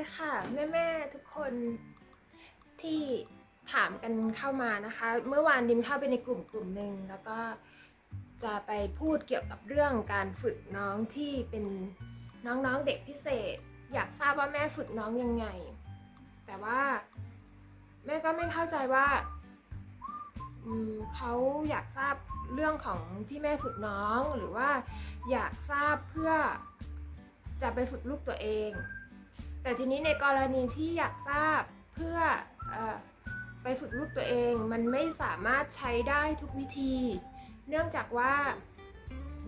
ดีค่ะแม่แม่ๆทุกคนที่ถามกันเข้ามานะคะ เมื่อวานดิมเข้าไปในกลุ่มกลุ่มหนึ่งแล้วก็จะไปพูดเกี่ยวกับเรื่องการฝึกน้องที่เป็นน้องๆเด็กพิเศษ อยากทราบว่าแม่ฝึกน้องยังไง แต่ว่าแม่ก็ไม่เข้าใจว่าเขาอยากทราบเรื่องของที่แม่ฝึกน้องหรือว่าอยากทราบเพื่อจะไปฝึกลูกตัวเอง แต่ทีนี้ในกรณีที่อยากทราบเพื่ออไปฝึกลูกตัวเอง มันไม่สามารถใช้ได้ทุกวิธี เนื่องจากว่า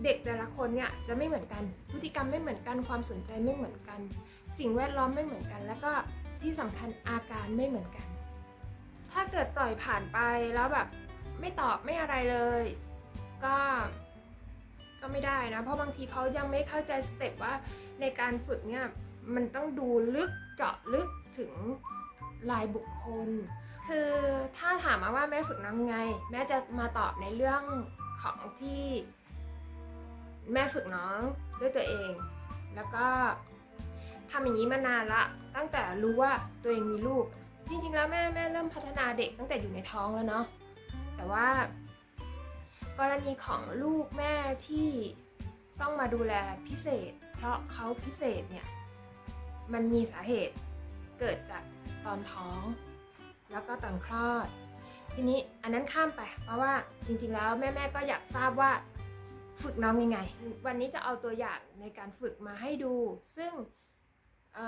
เด็กแต่ละคนเนี่ยจะไม่เหมือนกัน พฤติกรรมไม่เหมือนกัน ความสนใจไม่เหมือนกัน สิ่งแวดล้อมไม่เหมือนกัน แล้วก็ที่สำคัญอาการไม่เหมือนกัน ถ้าเกิดปล่อยผ่านไปแล้วแบบไม่ตอบไม่อะไรเลย ก็ก็ไม่ได้นะ เพราะบางทีเขายังไม่เข้าใจสเต็ปว่าในการฝึกเนี่ย มันต้องดูลึกเจาะลึกถึงรายบุคคล คือถ้าถามมาว่าแม่ฝึกน้องไง แม่จะมาตอบในเรื่องของที่แม่ฝึกน้องด้วยตัวเอง แล้วก็ทำอย่างนี้มานานละ ตั้งแต่รู้ว่าตัวเองมีลูก จริงๆ แล้วแม่แม่เริ่มพัฒนาเด็กตั้งแต่อยู่ในท้องแล้วเนาะ แต่ว่ากรณีของลูกแม่ที่ต้องมาดูแลพิเศษ เพราะเขาพิเศษเนี่ย มันมีสาเหตุเกิดจากตอนท้อง แล้วก็ตอนคลอด ทีนี้อันนั้นข้ามไป เพราะว่าจริงๆแล้วแม่ๆก็อยากทราบว่าฝึกน้องยังไง วันนี้จะเอาตัวอย่างในการฝึกมาให้ดู ซึ่ง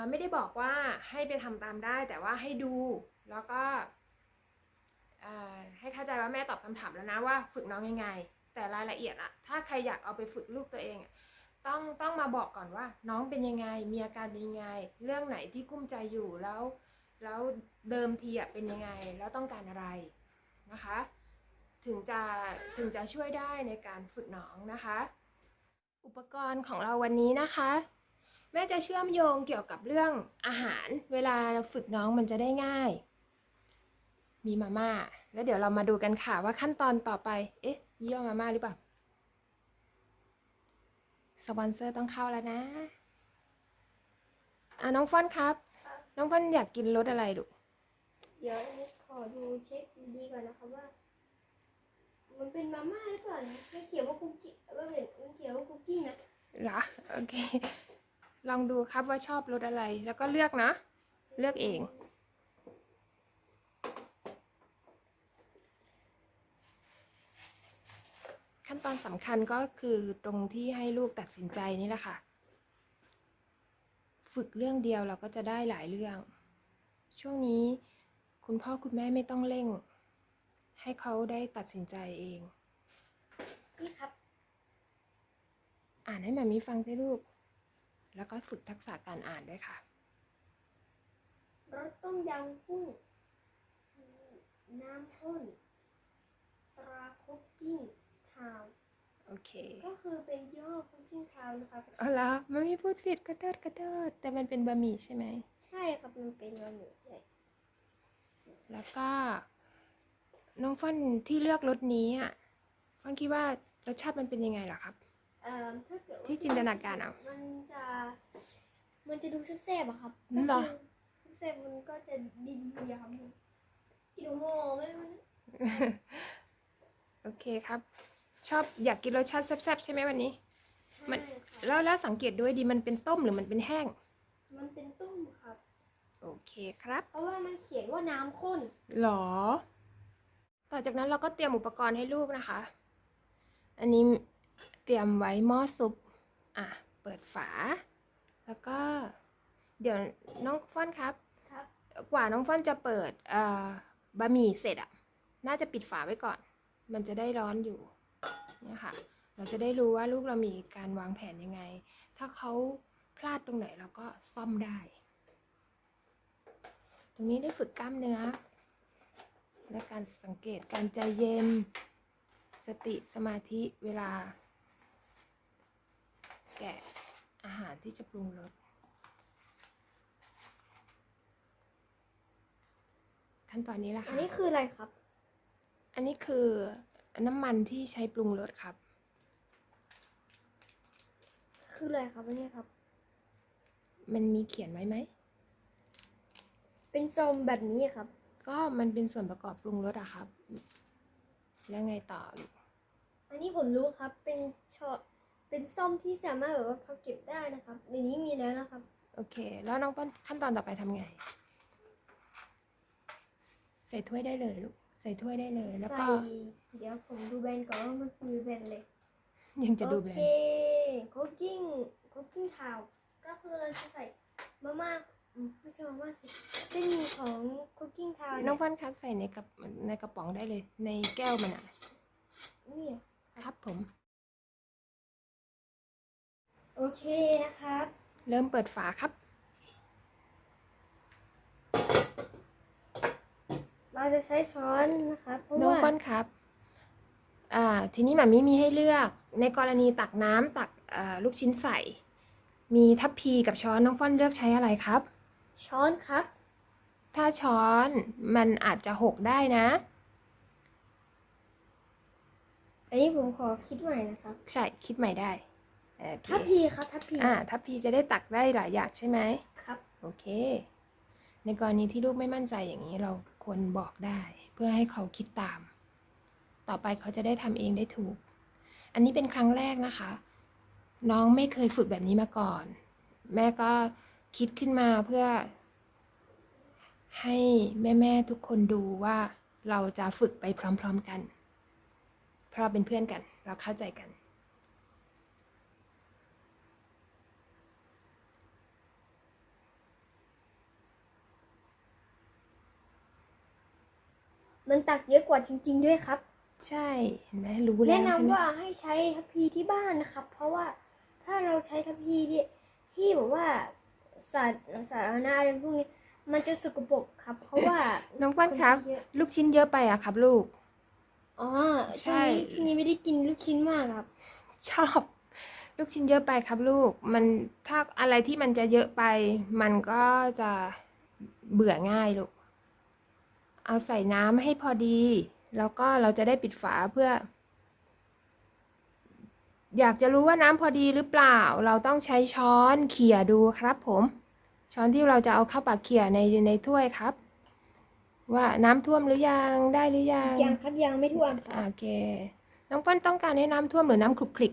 ไม่ได้บอกว่าให้ไปทำตามได้ แต่ว่าให้ดูแล้วก็ให้เข้าใจว่าแม่ตอบคำถามแล้วนะว่า ฝึกน้องยังไง แต่รายละเอียดอะถ้าใครอยากเอาไปฝึกลูกตัวเองอะ ต้องมาบอกก่อนว่า น้องเป็นยังไง มีอาการเป็นยังไง เรื่องไหนที่กุ้มใจอยู่แล้ว แล้วเดิมทีอะเป็นยังไง แล้วต้องการอะไรนะคะ ถึงจะถึงจะช่วยได้ในการฝึกน้องนะคะ อุปกรณ์ของเราวันนี้นะคะ แม่จะเชื่อมโยงเกี่ยวกับเรื่องอาหาร เวลาฝึกน้องมันจะได้ง่าย มีมาม่าแล้วเดี๋ยวเรามาดูกันค่ะว่าขั้นตอนต่อไป เอ๊ะยี่ห้อมาม่าหรือเปล่า สปอนเซอร์ต้องเข้าแล้วนะอะน้องฟ้อนครับ น้องฟ้อนอยากกินรสอะไรลูกเดี๋ยวอันนี้ขอดูเช็คดีๆก่อนนะครับว่า มันเป็นมาม่าหรือเปล่านะไม่เขียนว่าคุกกี้ว่าเป็นมันเขียนว่าคุกกี้นะเหรอโอเค ลองดูครับว่าชอบรสอะไร แล้วก็เลือกนะ เลือกเอง ตอนสำคัญก็คือตรงที่ให้ลูกตัดสินใจนี่แหละค่ะ ฝึกเรื่องเดียวเราก็จะได้หลายเรื่อง ช่วงนี้คุณพ่อคุณแม่ไม่ต้องเร่ง ให้เขาได้ตัดสินใจเองนี่ครับ อ่านให้แม่มีฟังได้ลูก แล้วก็ฝึกทักษะการอ่านด้วยค่ะรสต้มยำกุ้งน้ำข้นตราคุกกิ้งทาวน์ โอเคก็คือเป็นยี่ห้อคุกกิ้งทาวน์นะครับเอาละมันไม่พูดผิดกระเดิดกระเดิดแต่มันเป็นบะหมี่ใช่ไหม ใช่ครับมันเป็นบะหมี่ใช่แล้วก็ น้องฟ่อนที่เลือกรสนี้อะฟ่อนคิดว่ารสชาติมันเป็นยังไงเหรอครับ เอ่อถ้าเกิดว่ที่จินตนาการเอา มันจะ มันจะดูแซ่บๆอะครับเหรอ ก็คือแซ่บๆมันก็จะดีๆอะครับกินโมไม่มันโอเคครับ ชอบอยากกินรสชาติแซ่บๆใช่ไหมวันนี้ มันใช่ครับแล้วแล้วสังเกตด้วยดีมันเป็นต้มหรือมันเป็นแห้ง มันเป็นต้มครับ โอเคครับ เพราะว่ามันเขียนว่าน้ำข้นหรอ ต่อจากนั้นเราก็เตรียมอุปกรณ์ให้ลูกนะคะ อันนี้เตรียมไว้หม้อซุป อะ เปิดฝา แล้วก็ เดี๋ยวน้องฟ้อนครับ ครับ กว่าน้องฟ้อนจะเปิดเอ่อบะหมี่เสร็จอะน่าจะปิดฝาไว้ก่อน มันจะได้ร้อนอยู่ เนี่ยค่ะ เราจะได้รู้ว่าลูกเรามีการวางแผนยังไง ถ้าเขาพลาดตรงไหนเราก็ซ่อมได้ ตรงนี้ได้ฝึกกล้ามเนื้อ และการสังเกตการใจเย็น สติสมาธิเวลา แกะอาหารที่จะปรุงรสขั้นตอนนี้แหละอันค่ะนี้คืออะไรครับ อันนี้คือ น้ำมันที่ใช้ปรุงรสครับ คืออะไรครับอันนี้ครับ มันมีเขียนไว้ไหม เป็นซอมแบบนี้อะครับ ก็มันเป็นส่วนประกอบปรุงรสอะครับ แล้วไงต่อลูกอันนี้ผมรู้ครับ เป็นชอเป็นส้มที่สามารถแบบว่าพับเก็บได้นะครับในนี้มีแล้วนะครับ โอเค แล้วน้องป้อนขั้นตอนต่อไปทำไง ใส่ถ้วยได้เลยลูกใส่ถ้วยได้เลย แล้วใส่ก็เดี๋ยวผมดูแบรนด์ก่อนว่ามันคือแบรนด์เลยยังจะดูแบรโอนเคด์คุกกิ้งคุกกิ้งทาวก็คือเราจะใส่มาม่าอืมไม่ใช่มาม่าสิเส้นหมี่ของคุกกิ้งทาวน้องป้อนครับใส่ในกระในกระป๋องได้เลย ในแก้วมันอะนี่อะครับผม โอเคนะครับ เริ่มเปิดฝาครับ เราจะใช้ช้อนนะครับเพราะน้องว่าป้อนครับ อ่า ทีนี้หมามีมีให้เลือก ในกรณีตักน้ำตักอ่าลูกชิ้นใส่ มีทัพพีกับช้อนน้องป้อนเลือกใช้อะไรครับ ช้อนครับ ถ้าช้อนมันอาจจะหกได้นะ อันนี้ผมขอคิดใหม่นะครับใช่คิดใหม่ได้โอเคทัพพีครับทัพพีอ่าทัพพีจะได้ตักได้หลายอย่างใช่ไหม ครับ โอเค ในกรณีที่ลูกไม่มั่นใจอย่างนี้เรา ควรบอกได้เพื่อให้เขาคิดตาม ต่อไปเขาจะได้ทำเองได้ถูก อันนี้เป็นครั้งแรกนะคะ น้องไม่เคยฝึกแบบนี้มาก่อน แม่ก็คิดขึ้นมาเพื่อ ให้แม่ๆทุกคนดูว่าเราจะฝึกไปพร้อม ๆกัน เพราะเราเป็นเพื่อนกันเราเข้าใจกัน มันตักเยอะกว่าจริง ๆ ด้วยครับ ใช่เห็นไหมรู้แล้แนะวใช่ไหมนำว่าให้ใช้ทัพพีที่บ้านนะครับ เพราะว่าถ้าเราใช้ทัพพีที่ที่แบบว่าสัตว์สาธารณะอะไรพวกนี้ มันจะสกปรกครับ เพราะว่าน้องป้อนครับ นเยอะลูกชิ้นเยอะไปอะครับ ลูก อ๋อใช่ ช่วงนี้ช่วงนี้ไม่ได้กินลูกชิ้นมากครับ ชอบ ลูกชิ้นเยอะไปครับลูก มันถ้าอะไรที่มันจะเยอะไป มันก็จะเบื่อง่ายลูก เอาใส่น้ำให้พอดี แล้วก็เราจะได้ปิดฝาเพื่อ อยากจะรู้ว่าน้ำพอดีหรือเปล่า เราต้องใช้ช้อนเขี่ยดูครับผม ช้อนที่เราจะเอาเข้าปากเขี่ยในในถ้วยครับ ว่าน้ำท่วมหรือยังได้หรือยังยังครับยังไม่ท่วมครับโอเคน้องป้อนต้องการให้น้ำท่วมหรือน้ำคลุกคลิก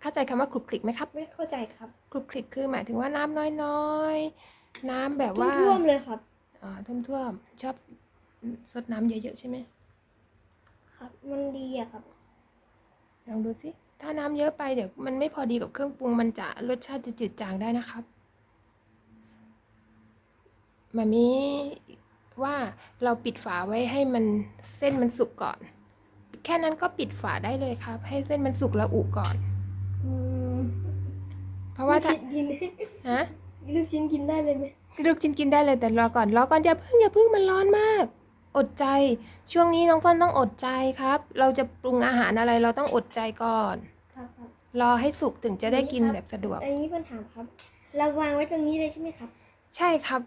เข้าใจคำว่าคลุกคลิกไหมครับ ไม่เข้าใจครับคลุกคลิกคือหมายถึงว่าน้ำน้อยๆ น้ำแบบว่าท่วมๆเลยครับอ๋อท่วมๆชอบ ซดน้ำเยอะๆใช่ไหมครับ มันดีอะครับ ลองดูสิ ถ้าน้ำเยอะไปเดี๋ยวมันไม่พอดีกับเครื่องปรุงมันจะรสชาติจะจืดจางได้นะครับมามีว่าเราปิดฝาไว้ให้มันเส้นมันสุกก่อน แค่นั้นก็ปิดฝาได้เลยครับ ให้เส้นมันสุกและอุก่อนอืมเพราะว่าถ้าลูกชิ้นกินฮะลูกชิ้นกินได้เลยไหมลูกชิ้นกินได้เลยแต่รอก่อนรอก่อนอย่าเพิ่งอย่าเพิ่งมันร้อนมาก อดใจ ช่วงนี้น้องพ่อนต้องอดใจครับ เราจะปรุงอาหารอะไรเราต้องอดใจก่อน ครับครับรอให้สุกถึงจะได้กินนี่ครับแบบสะดวก อันนี้ปัญหาครับเราวางไว้ตรงนี้เลยใช่ไหมครับ ใช่ครับ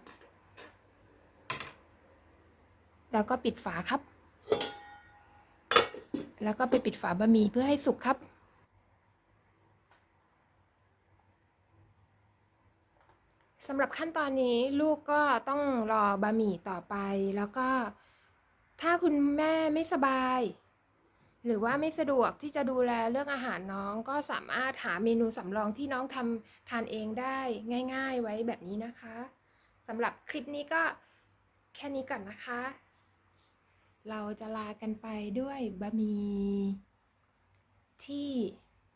แล้วก็ปิดฝาครับ แล้วก็ไปปิดฝาบะหมี่เพื่อให้สุกครับ สำหรับขั้นตอนนี้ลูกก็ต้องรอบะหมี่ต่อไปแล้วก็ ถ้าคุณแม่ไม่สบาย หรือว่าไม่สะดวกที่จะดูแลเรื่องอาหารน้องก็สามารถหาเมนูสำรองที่น้องทำทานเองได้ง่าย ๆ ไว้แบบนี้นะคะสำหรับคลิปนี้ก็แค่นี้ก่อนนะคะ เราจะลากันไปด้วยบะหมี่ที่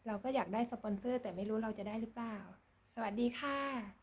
เราก็อยากได้สปอนเซอร์ แต่ไม่รู้เราจะได้หรือเปล่า สวัสดีค่ะ